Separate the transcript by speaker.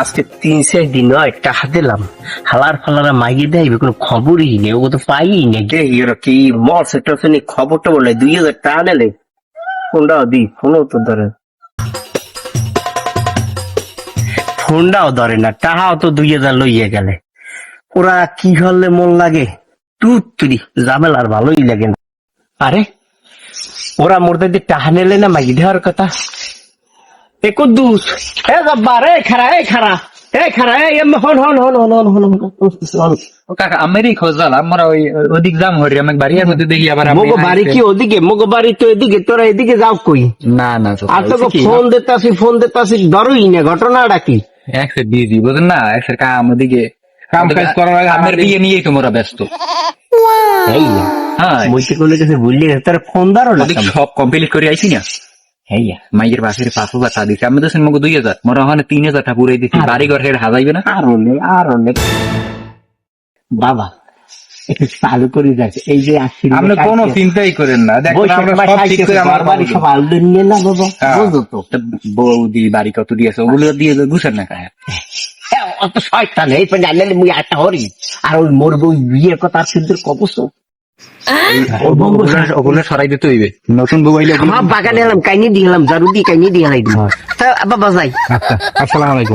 Speaker 1: আজকে তিন চার দিন হয় টাকা দিলাম। হালার ফালারা মাইয়ে দেয় কোনো খবরই নেই ও তো পাই নেই। গে এর কি মল সেটা শুনি খবরটা বলে? দুই হাজার টাকা নিলে ফোনটাও দি ফোনও তো ধরে। ফোনটাও ধরে না টাকাও তো দুই হাজার লইয়ে গেলে। ওরা কি হলে মন লাগে? তুই তুই জামেলার ভালোই লাগে না। আরে ওরা মোরদের দিয়ে টাহা নেলে না মাইয়ে দেওয়ার কথা। এ কুদ্দুস এ জব্বার এ খারা এ খারা এ খারা এ হন হন হন হন হন হন
Speaker 2: কাকা আমারই খোঁজ জাল আমরা ওই ওদিক যাম হরি আমি বাড়ির মধ্যে দেখি আবার
Speaker 1: মগো বাড়ি কি ওদিকে? মগো বাড়ি তো এদিকে তোরা এদিকে যাও কই?
Speaker 2: না না
Speaker 1: আর তোকে ফোন দিতাছি ফোন দিতাছি ধরোই না ঘটনাটা কি?
Speaker 2: একসে বিজি বুঝেন না? একসে কাম ওদিকে। কাম কাজ করার আগে আমার বিয়ে নিয়েই তোমরা ব্যস্ত। হ্যাঁ।
Speaker 1: বলতে বুঝলি গেছে তোর ফোন না
Speaker 2: সব কমপ্লিট করে আইছি না? মাইয়ের পাশের পাঁচ হাজার টাকা দিছি। আমি তো দুই হাজার মোর ওখানে তিন হাজার টাকা পুরাই দিছি। বাড়ি ঘর হাজাইবে না?
Speaker 1: আর অনেক আর অনেক বাবা একটু চালু করে যাচ্ছে এই যে
Speaker 2: আপনি কোনো চিন্তাই করেন না। আমরা
Speaker 1: বাড়ি সব আলু নিয়ে না বাবা?
Speaker 2: হ্যাঁ।
Speaker 1: বুঝো তো।
Speaker 2: বৌদি বাড়ি কত দিয়েছে? ওগুলো দিয়ে বুঝেন না
Speaker 1: হ্যাঁ, অত শয়তান এই পেন জানলে মুই একটা হরি আর ওই মোর বউ বিয়ের কথা আর সিদ্ধের কবস
Speaker 2: ওগুলো সরাই দিতে হইবে। নতুন বউ আইলে
Speaker 1: আমার বাগানে এলাম কাইনি দিয়ে এলাম জারু দিয়ে কাইনি দিয়ে গেলাম বাবা যাই
Speaker 2: আচ্ছা আসসালামু আলাইকুম।